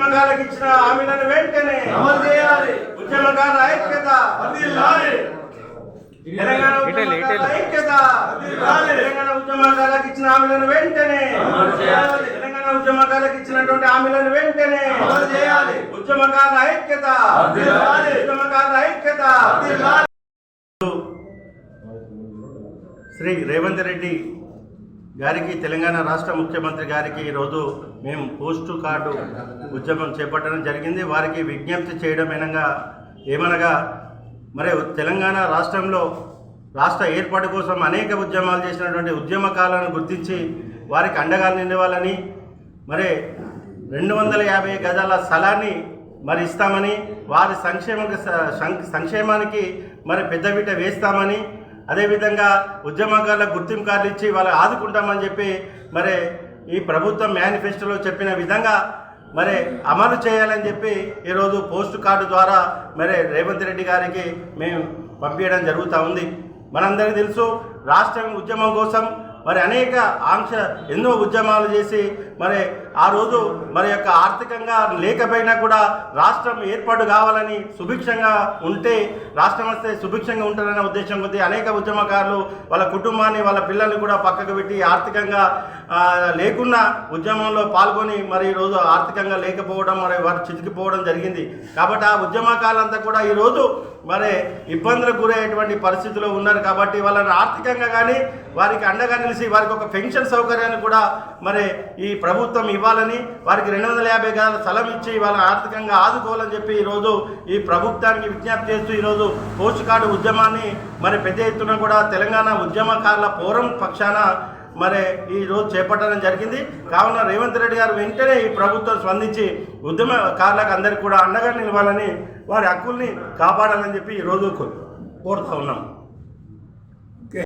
హామీలను వెంటనే అమలు చేయాలి ఉద్యమకారుల ఐక్యత. తెలంగాణ ఉద్యమకారుల ఉద్యమకారులకు ఇచ్చిన హామీలను వెంటనే అమలు చేయాలి. తెలంగాణ ఉద్యమకారులకు ఇచ్చినటువంటి హామీలను వెంటనే. ఉద్యమకారుల ఐక్యత. ఉద్యమకారుల. శ్రీ రేవంత్ రెడ్డి గారికి తెలంగాణ రాష్ట్ర ముఖ్యమంత్రి గారికి ఈరోజు మేము పోస్టు కార్డు ఉద్యమం చేపట్టడం జరిగింది. వారికి విజ్ఞప్తి చేయడం ఏనగా ఏమనగా మరి తెలంగాణ రాష్ట్రంలో రాష్ట్ర ఏర్పాటు కోసం అనేక ఉద్యమాలు చేసినటువంటి ఉద్యమకాలను గుర్తించి వారికి అండగా నిలవాలని మరి రెండు వందల యాభై గజాల స్థలాన్ని మరి ఇస్తామని వారి సంక్షేమ సంక్షేమానికి మరి పెద్దపీట వేస్తామని అదేవిధంగా ఉద్యమకారులకు గుర్తింపు కార్డులు ఇచ్చి వాళ్ళు ఆదుకుంటామని చెప్పి మరి ఈ ప్రభుత్వం మేనిఫెస్టోలో చెప్పిన విధంగా మరి అమలు చేయాలని చెప్పి ఈరోజు పోస్ట్ కార్డు ద్వారా మరి రేవంత్ రెడ్డి గారికి మేము పంపించడం జరుగుతూ ఉంది. మనందరికీ తెలుసు రాష్ట్రం ఉద్యమం కోసం మరి అనేక ఆంక్ష ఎన్నో ఉద్యమాలు చేసి మరి ఆ రోజు మరి యొక్క ఆర్థికంగా లేకపోయినా కూడా రాష్ట్రం ఏర్పాటు కావాలని సుభిక్షంగా ఉంటే రాష్ట్రం వస్తే సుభిక్షంగా ఉంటారనే ఉద్దేశం కొద్ది అనేక ఉద్యమకారులు వాళ్ళ కుటుంబాన్ని వాళ్ళ పిల్లల్ని కూడా పక్కకు పెట్టి ఆర్థికంగా లేకుండా లేకున్నా ఉద్యమంలో పాల్గొని మరి ఈరోజు ఆర్థికంగా లేకపోవడం మరి వారు చితికిపోవడం జరిగింది. కాబట్టి ఆ ఉద్యమకాలంతా కూడా ఈరోజు మరి ఇబ్బందులకు గురయ్యేటువంటి పరిస్థితిలో ఉన్నారు. కాబట్టి వాళ్ళని ఆర్థికంగా కానీ వారికి అండగాని కలిసి వారికి ఒక పెన్షన్ సౌకర్యాన్ని కూడా మరి ఈ ప్రభుత్వం ఇవ్వాలని వారికి రెండు వందల యాభై గదాల స్థలం ఇచ్చి వాళ్ళని ఆర్థికంగా ఆదుకోవాలని చెప్పి ఈరోజు ఈ ప్రభుత్వానికి విజ్ఞప్తి చేస్తూ ఈరోజు పోస్ట్ కార్డు ఉద్యమాన్ని మరి పెద్ద ఎత్తున కూడా తెలంగాణ ఉద్యమకారుల పోరం పక్షాన మరి ఈ రోజు చేపట్టడం జరిగింది. కావున రేవంత్ రెడ్డి గారు వెంటనే ఈ ప్రభుత్వం స్పందించి ఉద్యమకారులకు అందరికీ కూడా అండగా నిలవాలని వారి హక్కుల్ని కాపాడాలని చెప్పి ఈరోజు కోరుతా ఉన్నాం.